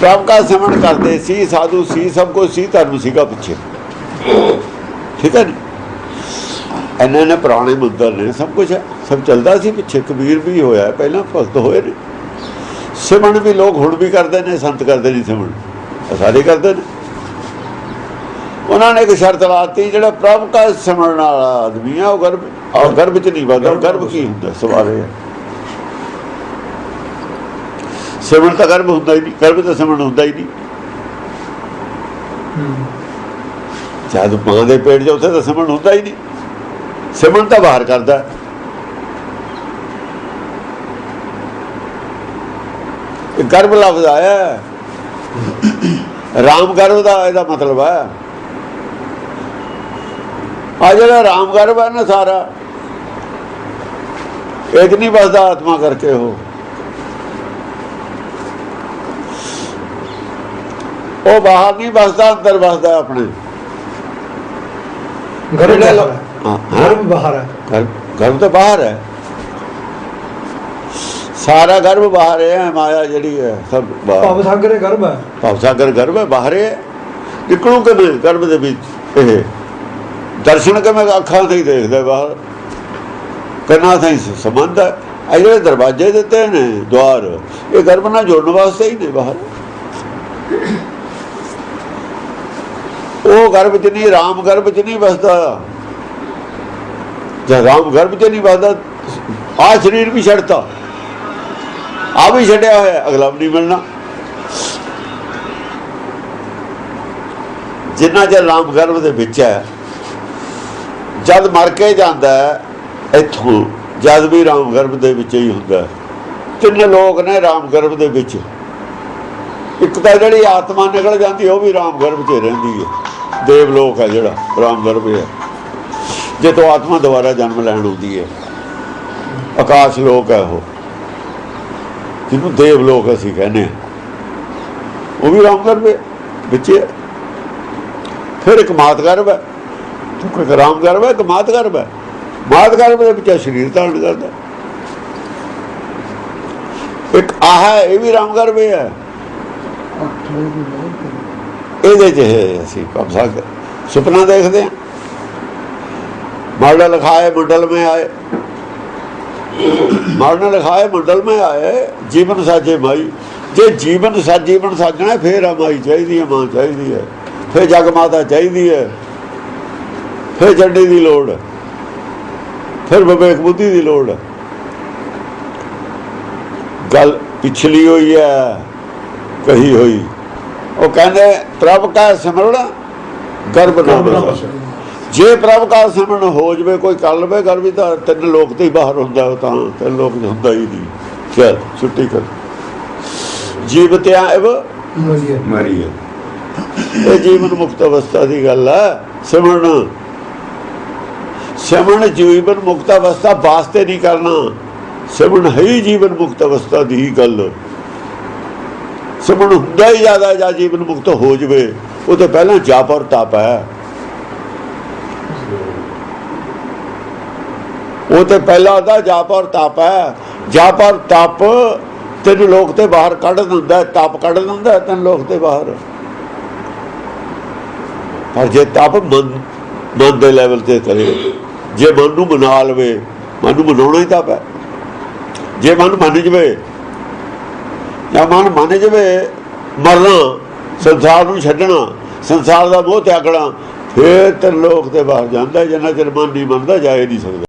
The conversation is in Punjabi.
ਪ੍ਰਭ ਕਾ ਸਿਮਰਨ ਕਰਦੇ ਸੀ, ਸਾਧੂ ਸੀ, ਸਭ ਕੁਝ ਸੀ ਧਰਮ ਸੀਗਾ ਪਿੱਛੇ। ਠੀਕ ਹੈ ਨੀ ਇਹਨਾਂ ਨੇ ਪੁਰਾਣੇ ਮੁੱਦਰ ਨੇ, ਸਭ ਕੁਝ ਹੈ। ਸਭ ਚੱਲਦਾ ਸੀ ਪਿੱਛੇ, ਕਬੀਰ ਵੀ ਹੋਇਆ, ਪਹਿਲਾਂ ਭਗਤ ਹੋਏ ਨੇ। ਸਿਮਰਨ ਵੀ ਲੋਕ ਹੁਣ ਵੀ ਕਰਦੇ ਨੇ, ਸੰਤ ਕਰਦੇ ਨਹੀਂ ਸਿਮਰਨ। ਸਾਰੇ ਕਰਦੇ ਨੇ। ਉਹਨਾਂ ਨੇ ਇੱਕ ਸ਼ਰਤ ਲਾਤੀ, ਜਿਹੜਾ ਪ੍ਰਭ ਕਾ ਸਿਮਰਨ ਵਾਲਾ ਆਦਮੀ ਆ, ਉਹ ਗਰਭ ਉਹ ਗਰਭ ਚ ਨਹੀਂ ਵਗਦਾ ਗਰਭ ਕੀ ਹੁੰਦਾ? ਸਵਾਲ ਇਹ ਹੈ। ਸਿਮਰਨ ਤਾਂ ਗਰਭ ਹੁੰਦਾ ਹੀ ਨਹੀਂ, ਗਰਭ ਤਾਂ ਸਿਮਰਨ ਹੁੰਦਾ ਹੀ ਨਹੀਂ। ਜਦ ਮਾਂ ਦੇ ਪੇਟ 'ਚ ਉੱਥੇ ਤਾਂ ਸਿਮਰਨ ਹੁੰਦਾ ਹੀ ਨਹੀਂ। ਸਿਮਰਨ ਤਾਂ ਬਾਹਰ ਕਰਦਾ। ਇਹ ਗਰਭ ਲਫ਼ਜ਼ ਆਇਆ ਹੈ। ਰਾਮ ਗਰਭ ਦਾ ਇਹਦਾ ਮਤਲਬ ਹੈ। ਆ ਜਿਹੜਾ ਰਾਮ ਗਰਭ ਹੈ ਨਾ ਸਾਰਾ ਇੱਕ ਨਹੀਂ ਬਸਦਾ ਆਤਮਾ ਕਰਕੇ ਉਹ? ਉਹ ਬਾਹਰ ਨਹੀਂ ਬਸਦਾ ਅੰਦਰ ਬਸਦਾ ਆਪਣੇ। ਗਰਭ ਜਿਹੜੇ ਬਾਹਰ ਹੈ। ਗਰਭ ਤਾਂ ਬਾਹਰ ਹੈ। ਸਾਰਾ ਗਰਭ ਬਾਹਰ ਹੈ ਮਾਇਆ ਜਿਹੜੀ ਹੈ ਸਭ ਬਾਹਰ ਭਵ ਸਾਗਰ ਗਰਭ ਹੈ। ਭਵ ਸਾਗਰ ਗਰਭ ਹੈ ਬਾਹਰ ਹੈ। ਨਿਕਲੂ ਕਿਵੇਂ ਗਰਭ ਦੇ ਵਿੱਚ ਇਹ? ਦਰਸ਼ਨ ਕਿਵੇਂ ਅੱਖਾਂ ਤੇ ਹੀ ਦੇਖਦਾ ਬਾਹਰ? ਕੰਨਾਂ ਤੇ ਸੰਬੰਧ ਹੈ। ਇਹ ਜਿਹੜੇ ਦਰਵਾਜ਼ੇ ਦਿੱਤੇ ਨੇ ਦਵਾਰ ਇਹ ਗਰਭ ਨਾਲ ਜੁੜਨ ਵਾਸਤੇ ਹੀ ਨੇ ਬਾਹਰ। ਉਹ ਗਰਭ ਚ ਨਹੀਂ, ਰਾਮ ਗਰਭ ਚ ਨਹੀਂ ਵਸਦਾ। ਜੇ ਰਾਮ ਗਰਭ ਚ ਨਹੀਂ ਵਸਦਾ, ਆ ਸਰੀਰ ਵੀ ਛੱਡਤਾ। ਆ ਵੀ ਛੱਡਿਆ ਹੋਇਆ, ਅਗਲਾ ਵੀ ਨਹੀਂ ਮਿਲਣਾ। ਜਿੰਨਾ ਚਿਰ ਰਾਮ ਗਰਭ ਦੇ ਵਿੱਚ ਹੈ, ਜਦ ਮਰ ਕੇ ਜਾਂਦਾ ਹੈ, ਇੱਥੋਂ ਜਦ ਵੀ ਰਾਮ ਗਰਭ ਦੇ ਵਿੱਚ ਹੀ ਹੁੰਦਾ ਤਿੰਨ ਲੋਕ ਨੇ ਰਾਮ ਗਰਭ ਦੇ ਵਿੱਚ। ਇੱਕ ਤਾਂ ਜਿਹੜੀ ਆਤਮਾ ਨਿਕਲ ਜਾਂਦੀ, ਉਹ ਵੀ ਰਾਮ ਗਰਭ 'ਚ ਰਹਿੰਦੀ ਹੈ। ਦੇਵ ਲੋਕ ਹੈ ਜਿਹੜਾ, ਰਾਮ ਗਰਭ ਹੈ। ਜੇ ਤੋਂ ਆਤਮਾ ਦੁਬਾਰਾ ਜਨਮ ਲੈਣ ਆਉਂਦੀ ਹੈ, ਆਕਾਸ਼ ਲੋਕ ਹੈ ਉਹ। ਜਿਹਨੂੰ ਦੇਵ ਲੋਕ ਅਸੀਂ ਕਹਿੰਦੇ ਹਾਂ। ਉਹ ਵੀ ਰਾਮ ਗਰਭ ਵਿੱਚ ਫਿਰ ਇੱਕ ਮਾਤ ਗਰਭ ਹੈ। ਤੂੰ ਕੋਈ ਰਾਮ ਗਰਭ ਹੈ, ਇੱਕ ਮਾਤ ਗਰਭ ਹੈ। ਮਾਤ ਗਰਭ ਦੇ ਵਿੱਚ ਸਰੀਰ ਧਾਰਨ ਕਰਦਾ ਇੱਕ ਆਹ ਇਹ ਵੀ ਰਾਮ ਗਰਭ ਹੈ ਇਹਦੇ ਚ ਹੈ ਅਸੀਂ ਕਬਜ਼ਾ ਕਰ ਸੁਪਨਾ ਦੇਖਦੇ ਹਾਂ। ਮਾਰਨਾ ਲਿਖਾਏ, ਮੰਡਲ में ਆਏ। ਮਾਰਨਾ ਲਿਖਾਏ, ਮੰਡਲ में ਆਏ, ਜੀਵਨ ਸਾਜੇ ਮਾਈ। ਜੇ ਜੀਵਨ ਸਾ ਸਾਜਣਾ, ਫੇਰ ਆ ਮਾਈ ਚਾਹੀਦੀ ਹੈ, ਮਾਂ ਚਾਹੀਦੀ ਹੈ। ਫੇਰ ਜਗ ਮਾਤਾ ਚਾਹੀਦੀ ਹੈ। ਫੇਰ ਜੱਡੇ ਦੀ ਲੋੜ। ਫਿਰ ਵਿਵੇਕ ਬੁੱਧੀ ਦੀ ਲੋੜ। ਹੈ। ਗੱਲ ਪਿਛਲੀ ਹੋਈ ਹੈ, ਕਹੀ ਹੋਈ। ਉਹ ਕਹਿੰਦੇ ਪ੍ਰਭ ਕਾ ਸਿਮਰਨ ਗਰਭ ਨਾ ਜੇ ਪ੍ਰਭ ਕਾ ਸਿਮਰਨ ਹੋ ਜਵੇ ਕੋਈ ਕਰ ਲਵੇ ਗਰਭ ਤਾਂ ਤਿੰਨ ਲੋਕ ਤੇ ਹੀ ਬਾਹਰ ਹੁੰਦਾ ਉਹ ਤਾਂ ਤਿੰਨ ਲੋਕ ਹੁੰਦਾ ਹੀ ਨਹੀਂ। ਚਲ ਛੁੱਟੀ ਕਰ। ਜੀਵਤਿਆ ਇਵ ਮਰੀਏ। ਮਰੀਏ। ਇਹ ਜੀਵਨ ਮੁਕਤ ਅਵਸਥਾ ਦੀ ਗੱਲ ਹੈ ਸਿਮਰਨ। ਸਿਮਰਨ ਜੀਵਨ ਮੁਕਤ ਅਵਸਥਾ ਵਾਸਤੇ ਨਹੀਂ ਕਰਨਾ। ਸਿਮਰਨ ਹੈ ਜੀਵਨ ਮੁਕਤ ਅਵਸਥਾ ਦੀ ਹੀ ਗੱਲ। ਸਿਮਰਨ ਹੁੰਦਾ ਹੀ ਜ਼ਿਆਦਾ ਜਾਂ ਜੀਵਨ ਮੁਕਤ ਹੋ ਜਵੇ ਉਹ ਤਾਂ ਪਹਿਲਾਂ ਜਾਪ ਔਰ ਤਪ ਹੈ। ਉਹ ਤੇ ਪਹਿਲਾਂ ਉਹਦਾ ਜਾਪ ਔਰ ਤਪ ਹੈ। ਜਾਪ ਔਰ ਤਪ ਤਿੰਨ ਲੋਕ ਤੇ ਬਾਹਰ ਕੱਢ ਦਿੰਦਾ ਹੈ, ਤਪ ਕੱਢ ਦਿੰਦਾ ਹੈ ਤਿੰਨ ਲੋਕ ਤੇ ਬਾਹਰ। ਪਰ ਜੇ ਤਪ ਮਨ ਮਨ ਦੇ ਲੈਵਲ ਤੇ ਕਰੇ ਜੇ ਮਨ ਨੂੰ ਬਣਾ ਲਵੇ ਮਨ ਨੂੰ ਬਣਾਉਣਾ ਹੀ ਤਪ ਹੈ। ਜੇ ਮਨ ਮੰਨ ਜਵੇ ਜਾਂ ਮਨ ਮੰਨ ਜਵੇ ਮਰਨਾ, ਸੰਸਾਰ ਨੂੰ ਛੱਡਣਾ, ਸੰਸਾਰ ਦਾ ਮੋਹ ਤਿਆਗਣਾ, ਫੇਰ ਤੇ ਲੋਕ ਤੇ ਬਾਹਰ ਜਾਂਦਾ, ਜਿੰਨਾ ਚਿਰ ਮਨ ਨਹੀਂ ਮੰਨਦਾ ਜਾ ਹੀ ਨਹੀਂ ਸਕਦਾ।